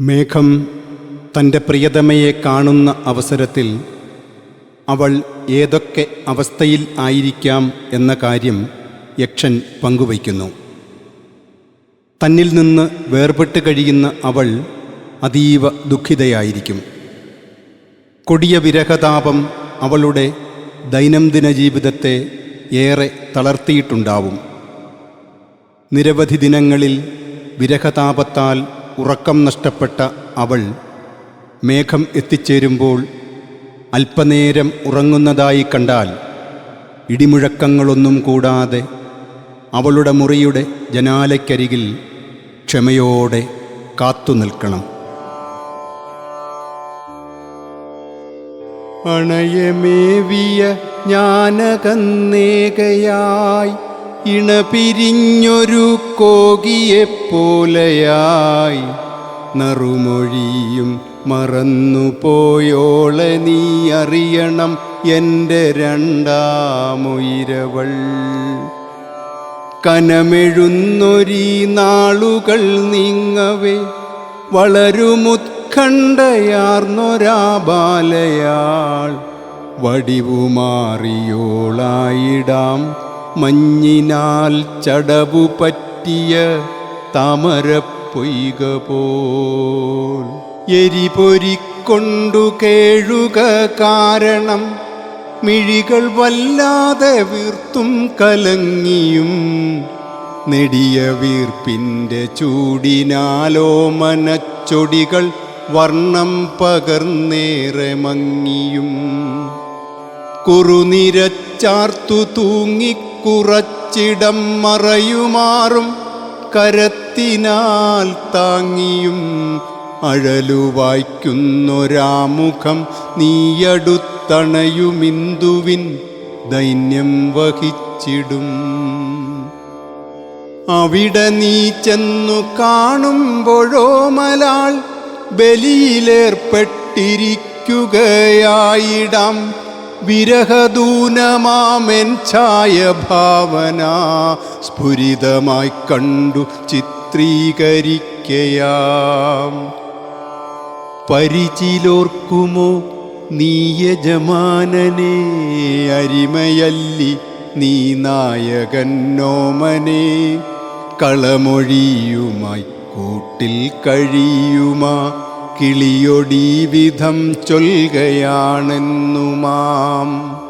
മേഘം തന്റെ പ്രിയതമയെ കാണുന്ന അവസരത്തിൽ അവൾ ഏതൊക്കെ അവസ്ഥയിൽ ആയിരിക്കാം എന്ന കാര്യം യക്ഷൻ പങ്കുവയ്ക്കുന്നു. തന്നിൽ നിന്ന് വേർപെട്ട് കഴിയുന്ന അവൾ അതീവ ദുഃഖിതയായിരിക്കും. കൊടിയ വിരഹതാപം അവളുടെ ദൈനംദിന ജീവിതത്തെ ഏറെ തളർത്തിയിട്ടുണ്ടാവും. നിരവധി ദിനങ്ങളിൽ വിരഹതാപത്താൽ ഉറക്കം നഷ്ടപ്പെട്ട അവൾ മേഘം എത്തിച്ചേരുമ്പോൾ അല്പനേരം ഉറങ്ങുന്നതായി കണ്ടാൽ ഇടിമുഴക്കങ്ങളൊന്നും കൂടാതെ അവളുടെ മുറിയുടെ ജനാലയ്ക്കരികിൽ ക്ഷമയോടെ കാത്തു നിൽക്കണം. അണയമേവിയ ജ്ഞാനകന്നേകയായി ഇണപിരിഞ്ഞൊരു കോകിയെപ്പോലെയായി നറുമൊഴിയും മറന്നുപോയോളെ നീ അറിയണം എന്റെ രണ്ടാമുയിരവൾ. കനമെഴുന്നൊരീ നാളുകൾ നീങ്ങവേ വളരുമുത്കണ്ഠയാർന്നൊരാ ബാലയാൾ വടിവുമാറിയോളായിടാം മഞ്ഞിനാൽ ചടവു പറ്റിയ താമരപ്പൊയ്ക പോൽ. എരിപൊരിക്കൊണ്ടു കേഴുക കാരണം മിഴികൾ വല്ലാതെ വീർത്തും കലങ്ങിയും നെടിയ വീർപ്പിന്റെ ചൂടിനാലോ മനച്ചൊടികൾ വർണം പകർന്നേറെ മങ്ങിയും. കുറുനിരച്ചാർത്തു തൂങ്ങിക്കുറച്ചിടം മറയുമാറും കരത്തിനാൽ താങ്ങിയും അഴലു അഴലുവായ്ക്കുന്നൊരാമുഖം നീയടുത്തണയുമിന്ദുവിൻ ദൈന്യം വഹിച്ചിടും. അവിടെ നീ ചെന്നു കാണുമ്പോഴോ മലാൾ ബലിയിലേർപ്പെട്ടിരിക്കുകയായിടാം. വിരഹദൂനമാമെൻ ഛായ ഭാവന സ്ഫുരിതമായി കണ്ടു ചിത്രീകരിക്കയാം. പരിചിലോർക്കുമോ നീ യജമാനനെ അരിമയല്ലി നീ നായകന്നോമനെ കളമൊഴിയുമായി കൂട്ടിൽ കഴിയുമാ കിളിയൊടീ വിധം ചൊൽകയാണെന്നുമാം.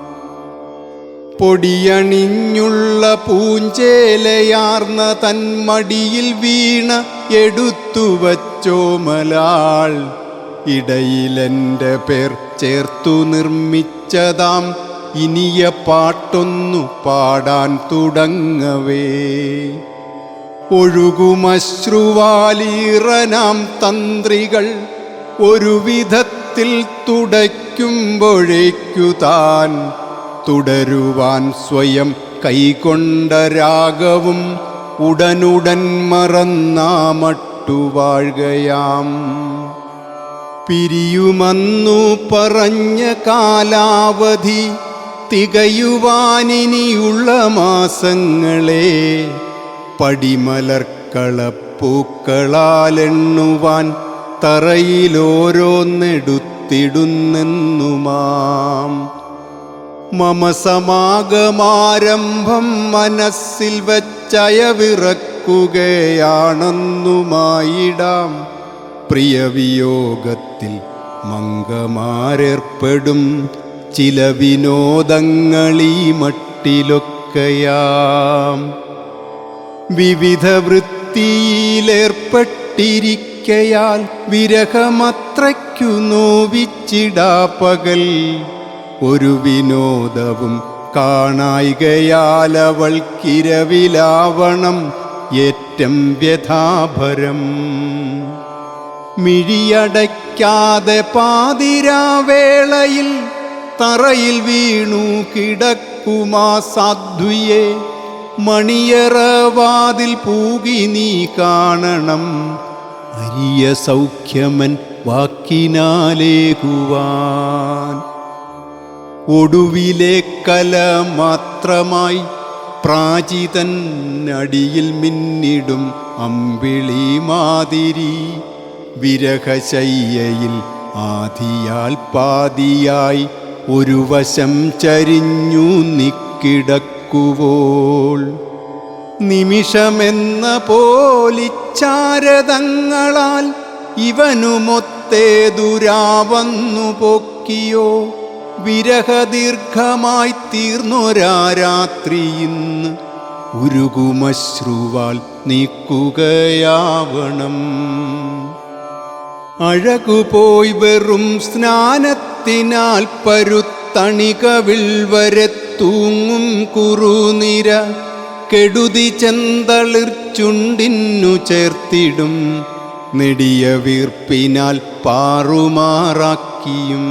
പൊടിയണിഞ്ഞുള്ള പൂഞ്ചേലയാർന്ന തന്മടിയിൽ വീണ എടുത്തുവച്ചോമലാൾ ഇടയിലെന്റെ പേർ ചേർത്തു നിർമ്മിച്ചതാം. ഇനിയ പാട്ടൊന്നു പാടാൻ തുടങ്ങവേ. ഒഴുകുമശ്രുവാലീറനാം തന്ത്രികൾ ഒരു വിധത്തിൽ തുടയ്ക്കുമ്പോഴേക്കു താൻ തുടരുവാൻ സ്വയം കൈകൊണ്ട രാഗവും ഉടനുടൻ മറന്നാമട്ടുവാഴുകയാം പിരിയുമെന്നു പറഞ്ഞ കാലാവധി തികയുവാനിനിയുള്ള മാസങ്ങളെ പടിമലർക്കളപ്പൂക്കളാലെണ്ണുവാൻ തറയിലോരോന്നെടുത്തിടുന്നെന്നുമാം. മമ സമാഗമാരംഭം മനസ്സിൽ വച്ചയവിറക്കുകയാണെന്നുമായിടാം. പ്രിയവിയോഗത്തിൽ മംഗമാരേർപ്പെടും ചില വിനോദങ്ങളീ മട്ടിലൊക്കെയാം. വിവിധ വൃത്തിയിലേർപ്പെട്ടിരിക്കയാൽ വിരഹമത്രയ്ക്കു നോവിച്ചിടാ പകൽ. ഒരു വിനോദവും കാണായികയാലവൾക്കിരവിലാവണം ഏറ്റം വ്യഥാഭരം. മിഴിയടയ്ക്കാതെ പാതിരാവേളയിൽ തറയിൽ വീണു കിടക്കുമാ സാധ്വിയെ മണിയറവാതിൽ പൂകി നീ കാണണം. അരിയ സൗഖ്യമൻ വാക്കിനാലേകുവാൻ. ഒടുവിലെ കല മാത്രമായി പ്രാചിതൻ അടിയിൽ മിന്നിടും അമ്പിളി മാതിരി. വിരഹശയ്യയിൽ ആദിയാൽ പാതിയായി ഒരു വശം ചരിഞ്ഞു നിക്കിടക്കുവോൾ നിമിഷമെന്ന പോലിച്ചാരതങ്ങളാൽ ഇവനുമൊത്തേ ദുരാവന്നു പൊക്കിയോ. വിരഹദീർഘമായി തീർന്നൊരാരാത്രിയിന്ന് ഉരുകുമശ്രുവാൽ നീക്കുകയാവണം. അഴകുപോയി വെറും സ്നാനത്തിനാൽ പരുത്തണികവിൽ വരെ തൂങ്ങും കുറുനിര കെടുതി ചെന്തളിർ ചുണ്ടിന്നു ചേർത്തിടും നെടിയ വീർപ്പിനാൽ പാറുമാറാക്കിയും.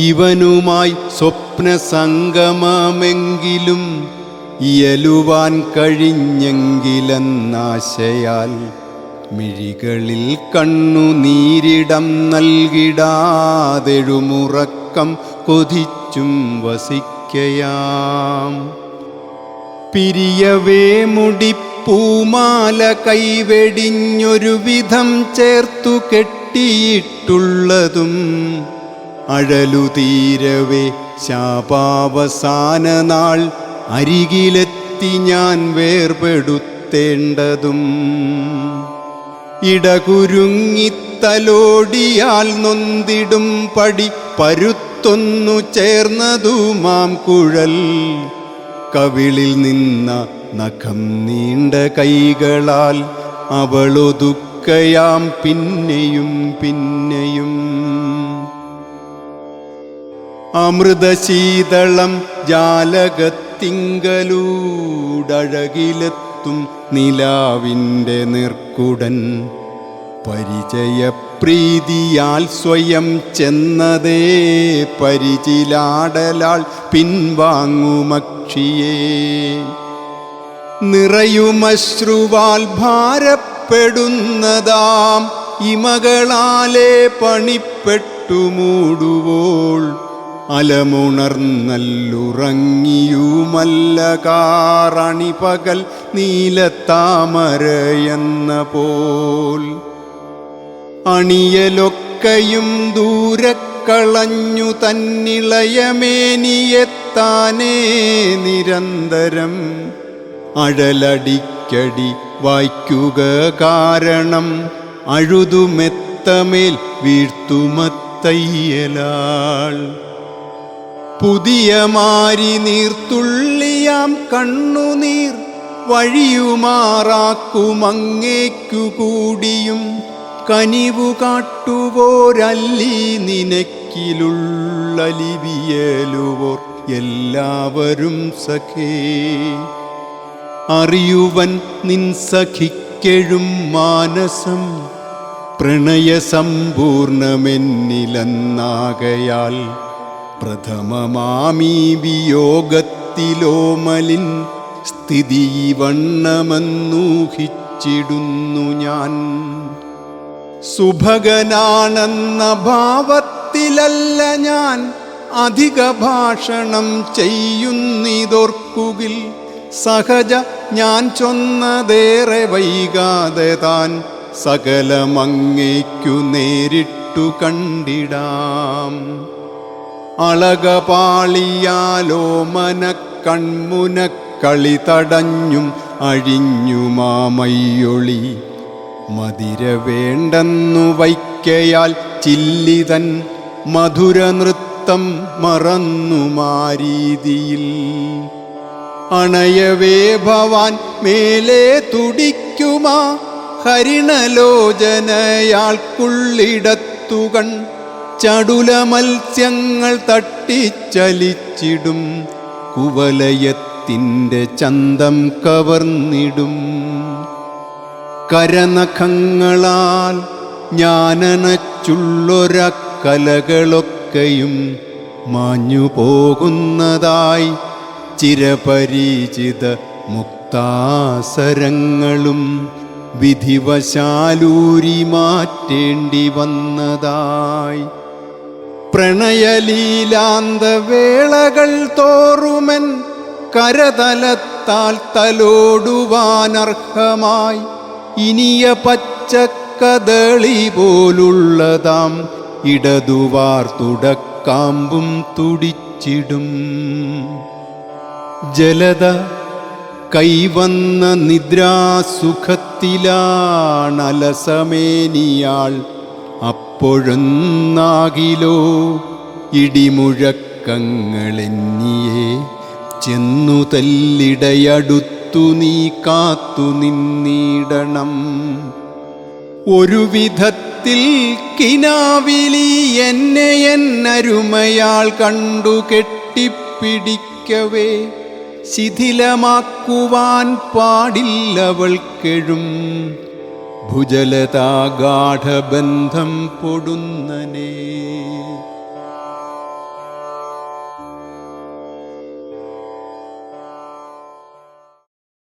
ഇവനുമായി സ്വപ്ന സംഗമമെങ്കിലും ഇയലുവാൻ കഴിഞ്ഞെങ്കിലെന്നാശയാൽ മിഴികളിൽ കണ്ണുനീരിടം നൽകിടാതെഴുമുറക്കം കൊതിച്ചും വസിക്കയാം. പിരിയവേ മുടിപ്പൂമാല കൈവെടിഞ്ഞൊരു വിധം ചേർത്തു കെട്ടിയിട്ടുള്ളതും അഴലുതീരവേ ശാപാവസാന നാൾ അരികിലെത്തി ഞാൻ വേർപെടുത്തേണ്ടതും. ഇടകുരുങ്ങിത്തലോടിയാൽ നൊന്തിടും പടി പരുത്തൊന്നു ചേർന്നതു മാം കുഴൽ. കവിളിൽ നിന്ന നഖം നീണ്ട കൈകളാൽ അവളൊതുക്കയാം പിന്നെയും പിന്നെയും. അമൃതശീതളം ജാലകത്തിങ്കലൂടഴകിലെത്തും നിലാവിന്റെ നിർക്കുടൻ. പരിചയപ്രീതിയാൽ സ്വയം ചെന്നതേ പരിചിലാടലാൾ പിൻവാങ്ങുമക്ഷിയേ. നിറയുമശ്രുവാൽ ഭാരപ്പെടുന്നതാം ഇമകളാലേ പണിപ്പെട്ടു മൂടുവോൾ. അലമുണർന്നല്ലുറങ്ങിയുമല്ല കാറണി പകൽ നീലത്താമരയെന്ന പോൽ. അണിയലൊക്കയും ദൂരക്കളഞ്ഞു തന്നിളയമേനിയെത്താനേ നിരന്തരം. അഴലടിക്കടി വായിക്കുക കാരണം അഴുതുമെത്തമേൽ വീഴ്ത്തുമത്തയ്യലാൾ. പുതിയ മാരി നീർത്തുള്ളിയാം കണ്ണുനീർ വഴിയുമാറാക്കുമങ്ങേക്കു കൂടിയും കനിവു കാട്ടുവോരല്ലി നിനക്കിലുള്ളലിവിയലുവോർ എല്ലാവരും സഖേ. അറിയുവൻ നിൻ സഖിക്കെഴും മാനസം പ്രണയസമ്പൂർണമെന്നിലെന്നാകയാൽ പ്രഥമമാമീ വിയോഗത്തിലോമലിൻ സ്ഥിതി വണ്ണമെന്നൂഹിച്ചിടുന്നു ഞാൻ. സുഭഗനാണെന്ന ഭാവത്തിലല്ല ഞാൻ അധിക ഭാഷണം ചെയ്യുന്നിതോർക്കുകിൽ. സഹജ ഞാൻ ചൊന്നതേറെ വൈകാതെ താൻ സകലമങ്ങയ്ക്കു നേരിട്ടു കണ്ടിടാം. അളകപാളിയാലോ മന കൺമുന കളി തടഞ്ഞും അഴിഞ്ഞുമാമയ്യൊളി മതിര വേണ്ടെന്നു വയ്ക്കയാൽ ചില്ലിതൻ മധുര നൃത്തം മറന്നു മാരീതിയിൽ. അണയവേ ഭവാൻ മേലെ തുടിക്കുമാ ഹരിണലോചനയാൾക്കുള്ളിടത്തുകൺ ചടുല മത്സ്യങ്ങൾ തട്ടിച്ചലിച്ചിടും കുവലയത്തിന്റെ ചന്തം കവർന്നിടും. കരനഖങ്ങളാൽ ഞാനനച്ചുള്ളൊരക്കലകളൊക്കെയും മാഞ്ഞു പോകുന്നതായി ചിരപരിചിത മുക്താസരങ്ങളും വിധിവശാലൂരി മാറ്റേണ്ടി വന്നതായി. പ്രണയലീലാന്ത വേളകൾ തോറുമൻ കരതലത്താൽ തലോടുവാനർഹമായി ഇനിയ പച്ചക്കദളി കദളി പോലുള്ളതാം ഇടതുവാർ തുടക്കാമ്പും തുടിച്ചിടും. ജലത കൈവന്ന നിദ്രാസുഖത്തിലാണലസമേനിയാൾ. അപ്പോഴൊന്നാകിലോ ഇടിമുഴക്കങ്ങളെന്നിയെ ചെന്നു തല്ലിടയടുത്തു നീ കാത്തു നിന്നിടണം. ഒരു വിധത്തിൽ കിനാവിലി എന്നെ എന്നരുമയാൾ കണ്ടു കെട്ടിപ്പിടിക്കവേ. ശിഥിലമാക്കുവാൻ പാടില്ലവൾക്കെഴും ഭുജലതാഗാഠബന്ധം പൊടുന്നനേ.